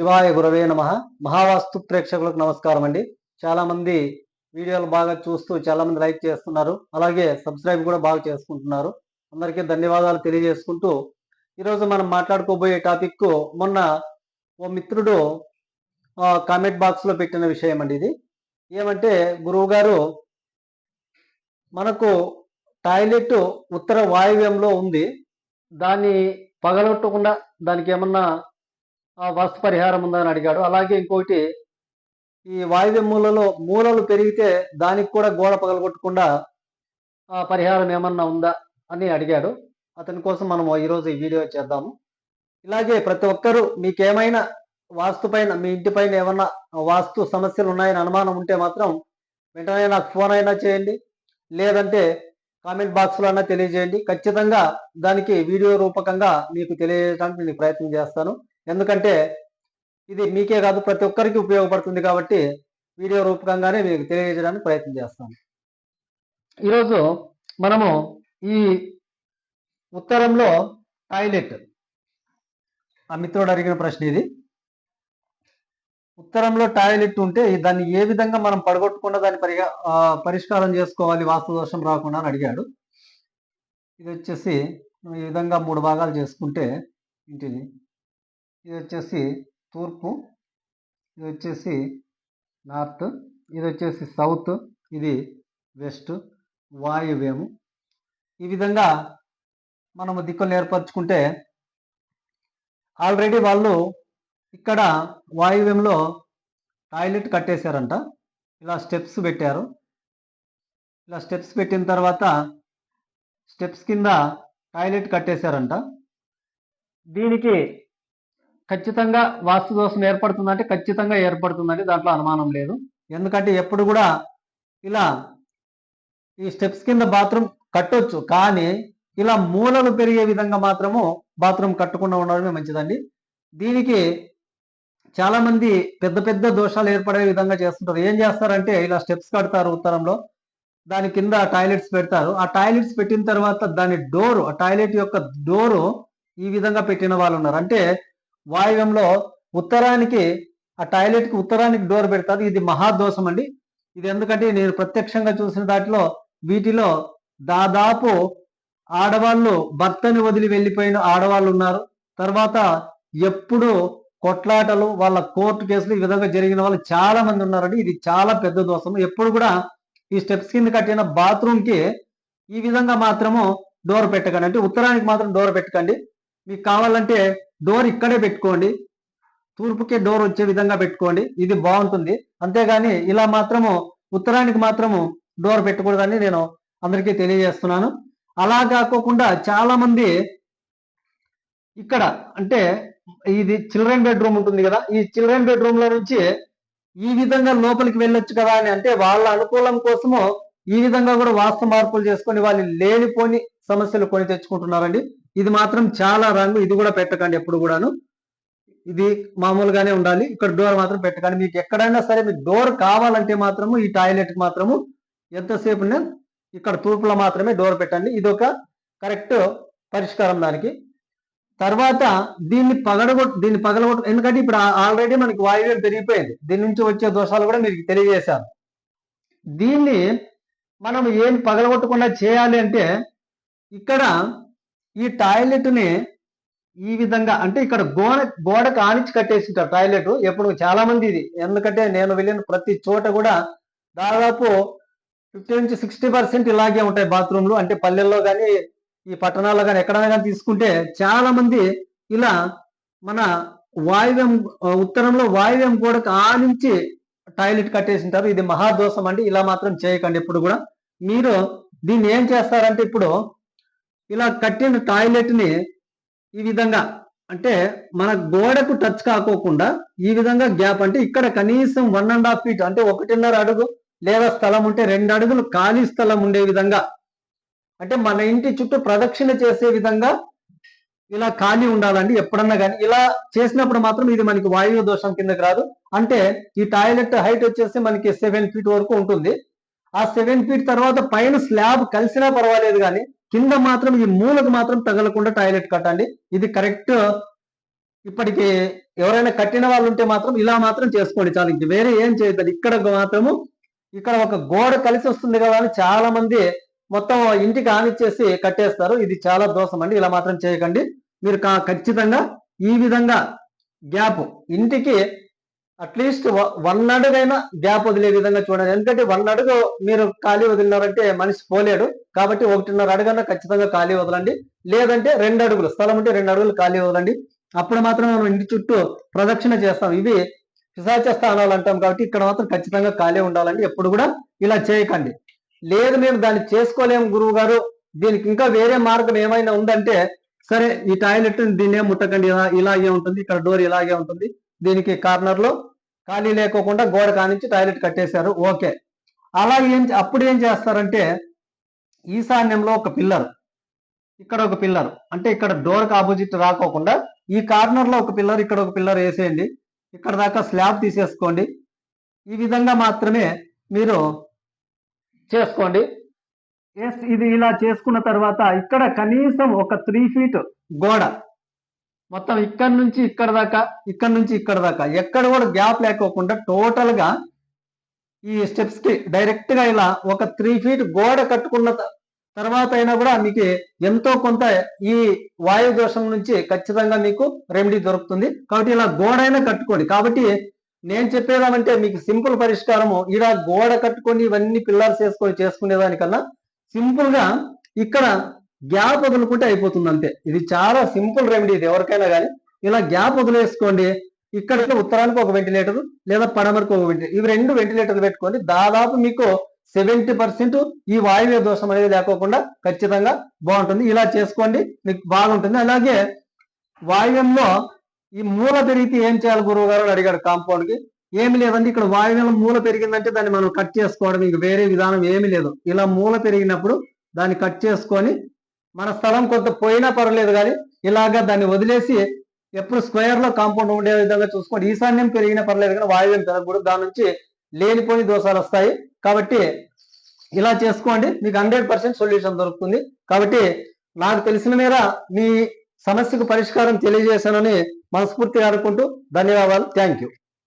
శివాయ గురవే నమ. మహావాస్తు ప్రేక్షకులకు నమస్కారం అండి. చాలామంది వీడియోలు బాగా చూస్తూ చాలామంది లైక్ చేస్తున్నారు. అలాగే సబ్స్క్రైబ్ కూడా బాగా చేసుకుంటున్నారు. అందరికీ ధన్యవాదాలు తెలియజేసుకుంటూ ఈరోజు మనం మాట్లాడుకోబోయే టాపిక్ మొన్న ఓ మిత్రుడు కామెంట్ బాక్స్లో పెట్టిన విషయం అండి ఇది. ఏమంటే గురువు గారు మనకు టాయిలెట్ ఉత్తర వాయువ్యంలో ఉంది. దాన్ని పగలొట్టకుండా దానికి ఏమన్నా వాస్తు పరిహారం ఉందని అడిగాడు. అలాగే ఇంకోటి ఈ వాయువ్య మూలలో మూలలు పెరిగితే దానికి కూడా గోడ పగలగొట్టకుండా ఆ, పరిహారం ఏమన్నా ఉందా అని అడిగాడు. అతని కోసం మనం ఈరోజు ఈ వీడియో చేద్దాము. ఇలాగే ప్రతి ఒక్కరూ మీకేమైనా వాస్తు పైన మీ ఇంటి పైన ఏమన్నా వాస్తు సమస్యలు ఉన్నాయని అనుమానం ఉంటే మాత్రం వెంటనే నాకు ఫోన్ అయినా చేయండి. లేదంటే కామెంట్ బాక్స్లో అయినా తెలియజేయండి. ఖచ్చితంగా దానికి వీడియో రూపకంగా మీకు తెలియజేయడానికి నేను ప్రయత్నం చేస్తాను. ఎందుకంటే ఇది మీకే కాదు ప్రతి ఒక్కరికి ఉపయోగపడుతుంది కాబట్టి వీడియో రూపకంగానే మీకు తెలియజేయడానికి ప్రయత్నం చేస్తాను. ఈరోజు మనము ఈ ఉత్తరంలో టాయిలెట్. ఆ మిత్రుడు అడిగిన ప్రశ్న ఇది. ఉత్తరంలో టాయిలెట్ ఉంటే దాన్ని ఏ విధంగా మనం పడగొట్టకుండా దాన్ని పరిగా పరిష్కారం చేసుకోవాలి వాస్తు దోషం రాకుండా అని అడిగాడు. ఇది వచ్చేసి ఈ విధంగా మూడు భాగాలు చేసుకుంటే ఇంటిని ఇది వచ్చేసి తూర్పు ఇది వచ్చేసి నార్త్ ఇది వచ్చేసి సౌత్ ఇది వెస్ట్ వాయువ్యము. ఈ విధంగా మనము దిక్కులు ఏర్పరచుకుంటే ఆల్రెడీ వాళ్ళు ఇక్కడ వాయువ్యంలో టాయిలెట్ కట్టేశారంట. ఇలా స్టెప్స్ పెట్టారు. ఇలా స్టెప్స్ పెట్టిన తర్వాత స్టెప్స్ కింద టాయిలెట్ కట్టేశారంట. దీనికి ఖచ్చితంగా వాస్తు దోషం ఏర్పడుతుందంటే ఖచ్చితంగా ఏర్పడుతుందండి దాంట్లో అనుమానం లేదు. ఎందుకంటే ఎప్పుడు కూడా ఇలా ఈ స్టెప్స్ కింద బాత్రూమ్ కట్టొచ్చు కానీ ఇలా మూలలు పెరిగే విధంగా మాత్రము బాత్రూమ్ కట్టకుండా ఉండడమే మంచిదండి. దీనికి చాలా మంది పెద్ద పెద్ద దోషాలు ఏర్పడే విధంగా చేస్తుంటారు. ఏం చేస్తారంటే ఇలా స్టెప్స్ కడతారు ఉత్తరంలో దాని కింద టాయిలెట్స్ పెడతారు. ఆ టాయిలెట్స్ పెట్టిన తర్వాత దాని డోరు ఆ టాయిలెట్ యొక్క డోరు ఈ విధంగా పెట్టిన వాళ్ళు ఉన్నారు. అంటే వాయువ్యంలో ఉత్తరానికి ఆ టాయిలెట్కి ఉత్తరానికి డోర్ పెడతారు ఇది మహాదోషం అండి. ఇది ఎందుకంటే నేను ప్రత్యక్షంగా చూసిన దాంట్లో వీటిలో దాదాపు ఆడవాళ్ళు భర్తని వదిలి వెళ్ళిపోయిన ఆడవాళ్ళు ఉన్నారు. తర్వాత ఎప్పుడు కొట్లాటలు వాళ్ళ కోర్టు కేసులు ఈ విధంగా జరిగిన వాళ్ళు చాలా మంది ఉన్నారండి. ఇది చాలా పెద్ద దోషం. ఎప్పుడు కూడా ఈ స్టెప్స్ కింద కట్టిన బాత్రూమ్కి ఈ విధంగా మాత్రము డోర్ పెట్టకండి. అంటే ఉత్తరానికి మాత్రం డోర్ పెట్టకండి. మీకు కావాలంటే డోర్ ఇక్కడే పెట్టుకోండి. తూర్పుకే డోర్ వచ్చే విధంగా పెట్టుకోండి. ఇది బాగుంటుంది. అంతేగాని ఇలా మాత్రము ఉత్తరానికి మాత్రము డోర్ పెట్టకూడదని నేను అందరికీ తెలియజేస్తున్నాను. అలా కాకోకుండా చాలా మంది ఇక్కడ అంటే ఇది చిల్డ్రన్ బెడ్రూమ్ ఉంటుంది కదా ఈ చిల్డ్రన్ బెడ్రూమ్లో నుంచి ఈ విధంగా లోపలికి వెళ్ళొచ్చు కదా అని అంటే వాళ్ళ అనుకూలం కోసము ఈ విధంగా కూడా వాస్తు మార్పులు చేసుకొని వాళ్ళు లేనిపోని సమస్యలు కొని తెచ్చుకుంటున్నారండి. ఇది మాత్రం చాలా రంగు ఇది కూడా పెట్టకండి ఎప్పుడు కూడాను. ఇది మామూలుగానే ఉండాలి. ఇక్కడ డోర్ మాత్రం పెట్టకండి. మీకు ఎక్కడైనా సరే మీకు డోర్ కావాలంటే మాత్రము ఈ టాయిలెట్ మాత్రము ఎంతసేపు ఇక్కడ తూర్పులో మాత్రమే డోర్ పెట్టండి. ఇది ఒక కరెక్ట్ పరిష్కారం దానికి. తర్వాత దీన్ని పగలగొట్టు దీన్ని పగలగొట్టు ఎందుకంటే ఇప్పుడు ఆల్రెడీ మనకి వాయువ్యం పెరిగిపోయింది. దీని నుంచి వచ్చే దోషాలు కూడా మీకు తెలియజేశాను. దీన్ని మనం ఏం పగలగొట్టకుండా చేయాలి అంటే ఇక్కడ ఈ టాయిలెట్ని ఈ విధంగా అంటే ఇక్కడ గోడ గోడకు ఆనించి కట్టేసింటారు టాయిలెట్ ఎప్పుడు చాలా మంది ఇది. ఎందుకంటే నేను వెళ్ళిన ప్రతి చోట కూడా దాదాపు ఫిఫ్టీ నుంచి సిక్స్టీ పర్సెంట్ ఇలాగే ఉంటాయి బాత్రూమ్లు అంటే పల్లెల్లో కానీ ఈ పట్టణాల్లో కానీ ఎక్కడైనా కానీ తీసుకుంటే చాలా మంది ఇలా మన వాయువ్యం ఉత్తరంలో వాయువ్యం గోడకు ఆనించి టాయిలెట్ కట్టేసింటారు. ఇది మహాదోషం అండి. ఇలా మాత్రం చేయకండి ఇప్పుడు కూడా. మీరు దీన్ని ఏం చేస్తారంటే ఇప్పుడు ఇలా కట్టిన టాయిలెట్ని ఈ విధంగా అంటే మన గోడకు టచ్ కాకోకుండా ఈ విధంగా గ్యాప్ అంటే ఇక్కడ కనీసం వన్ అండ్ హాఫ్ ఫీట్ అంటే ఒకటిన్నర అడుగు లేదా స్థలం ఉంటే రెండు అడుగులు ఖాళీ స్థలం ఉండే విధంగా అంటే మన ఇంటి చుట్టూ ప్రదక్షిణ చేసే విధంగా ఇలా ఖాళీ ఉండాలండి ఎప్పుడన్నా కానీ ఇలా చేసినప్పుడు మాత్రం ఇది మనకి వాయువు దోషం కిందకి రాదు. అంటే ఈ టాయిలెట్ హైట్ వచ్చేసి మనకి సెవెన్ ఫీట్ వరకు ఉంటుంది. ఆ సెవెన్ ఫీట్ తర్వాత పైన స్లాబ్ కలిసినా పర్వాలేదు కానీ కింద మాత్రం ఈ మూలకు మాత్రం తగలకుండా టాయిలెట్ కట్టండి. ఇది కరెక్ట్. ఇప్పటికి ఎవరైనా కట్టిన వాళ్ళు ఉంటే మాత్రం ఇలా మాత్రం చేసుకోండి. చాలు ఇది వేరే ఏం చేయదు ఇక్కడ మాత్రము ఇక్కడ ఒక గోడ కలిసి వస్తుంది కదా అని చాలా మంది మొత్తం ఇంటికి ఆనిచ్చేసి కట్టేస్తారు. ఇది చాలా దోషం అండి. ఇలా మాత్రం చేయకండి. మీరు ఖచ్చితంగా ఈ విధంగా గ్యాప్ ఇంటికి అట్లీస్ట్ వన్ అడుగైనా గ్యాప్ వదిలే విధంగా చూడండి. ఎందుకంటే వన్ అడుగు మీరు ఖాళీ వదిలినారంటే మనిషి పోలేడు. కాబట్టి ఒకటిన్నర అడుగన్నా ఖచ్చితంగా ఖాళీ వదలండి. లేదంటే రెండు అడుగులు స్థలం ఉంటే రెండు అడుగులు ఖాళీ వదలండి. అప్పుడు మాత్రం మనం ఇంటి చుట్టూ ప్రదక్షిణ చేస్తాం. ఇవి పిశాచ స్థానాలు అంటాం కాబట్టి ఇక్కడ మాత్రం ఖచ్చితంగా ఖాళీ ఉండాలండి. ఎప్పుడు కూడా ఇలా చేయకండి. లేదు మేము దాన్ని చేసుకోలేము గురువు గారు. దీనికి ఇంకా వేరే మార్గం ఏమైనా ఉందంటే సరే ఈ టాయిలెట్ దీన్ని ఏం ముట్టకండి. ఇలా ఇలాగే ఉంటుంది. ఇక్కడ డోర్ ఇలాగే ఉంటుంది. దీనికి కార్నర్లో ఖాళీ లేకోకుండా గోడ కానించి టాయిలెట్ కట్టేశారు. ఓకే. అలా ఏం అప్పుడు ఏం చేస్తారంటే ఈశాన్యంలో ఒక పిల్లర్ ఇక్కడ ఒక పిల్లర్ అంటే ఇక్కడ డోర్కి ఆపోజిట్ రాకోకుండా ఈ కార్నర్లో ఒక పిల్లర్ ఇక్కడ ఒక పిల్లర్ వేసేయండి. ఇక్కడ దాకా స్లాబ్ తీసేసుకోండి. ఈ విధంగా మాత్రమే మీరు చేసుకోండి. ఇది ఇలా చేసుకున్న తర్వాత ఇక్కడ కనీసం ఒక త్రీ ఫీట్ గోడ మొత్తం ఇక్కడ నుంచి ఇక్కడ దాకా ఇక్కడ నుంచి ఇక్కడ దాకా. ఎక్కడ కూడా గ్యాప్ లేకోకుండా టోటల్గా ఈ స్టెప్స్కి డైరెక్ట్గా ఇలా ఒక త్రీ ఫీట్ గోడ కట్టుకున్న త- తర్వాత అయినా కూడా మీకు ఎంతో కొంత ఈ వాయు దోషం నుంచి ఖచ్చితంగా మీకు రెమెడీ దొరుకుతుంది. కాబట్టి ఇలా గోడ అయినా కట్టుకోండి. కాబట్టి నేను చెప్పేదామంటే మీకు సింపుల్ పరిష్కారము ఇలా గోడ కట్టుకొని ఇవన్నీ పిల్లర్స్ వేసుకొని చేసుకునేదానికన్నా సింపుల్గా ఇక్కడ గ్యాప్ వదులుకుంటే అయిపోతుంది అంతే ఇది చాలా సింపుల్ రెమెడీ ఇది ఎవరికైనా కానీ ఇలా గ్యాప్ వదిలేసుకోండి. ఇక్కడ ఉత్తరానికి ఒక వెంటిలేటర్ లేదా పడమరకు ఒక వెంటిలేటర్ ఇవి రెండు వెంటిలేటర్లు పెట్టుకోండి. దాదాపు మీకు సెవెంటీ పర్సెంట్ ఈ వాయువ్య దోషం అనేది లేకోకుండా ఖచ్చితంగా బాగుంటుంది. ఇలా చేసుకోండి. మీకు బాగుంటుంది. అలాగే వాయువ్యంలో ఈ మూల పెరిగితే ఏం చేయాలి గురువు గారు అని అడిగాడు కాంపౌండ్కి. ఏమి లేదండి. ఇక్కడ వాయువ్యంలో మూల పెరిగిందంటే దాన్ని మనం కట్ చేసుకోవడం. ఇంక వేరే విధానం ఏమీ లేదు. ఇలా మూల పెరిగినప్పుడు దాన్ని కట్ చేసుకొని మన స్థలం కొంత పోయినా పర్వాలేదు కానీ ఇలాగా దాన్ని వదిలేసి ఎప్పుడు స్క్వేర్లో కాంపౌండ్ ఉండే విధంగా చూసుకోండి ఈశాన్యం పెరిగినా పర్లేదు కానీ వాయువ్యం పెరగకూడదు. దాని నుంచి లేనిపోని దోషాలు వస్తాయి. కాబట్టి ఇలా చేసుకోండి. మీకు హండ్రెడ్ పర్సెంట్ సొల్యూషన్ దొరుకుతుంది. కాబట్టి నాకు తెలిసిన మేర మీ సమస్యకు పరిష్కారం తెలియజేశానని మనస్ఫూర్తిగా అనుకుంటూ ధన్యవాదాలు. Thank you.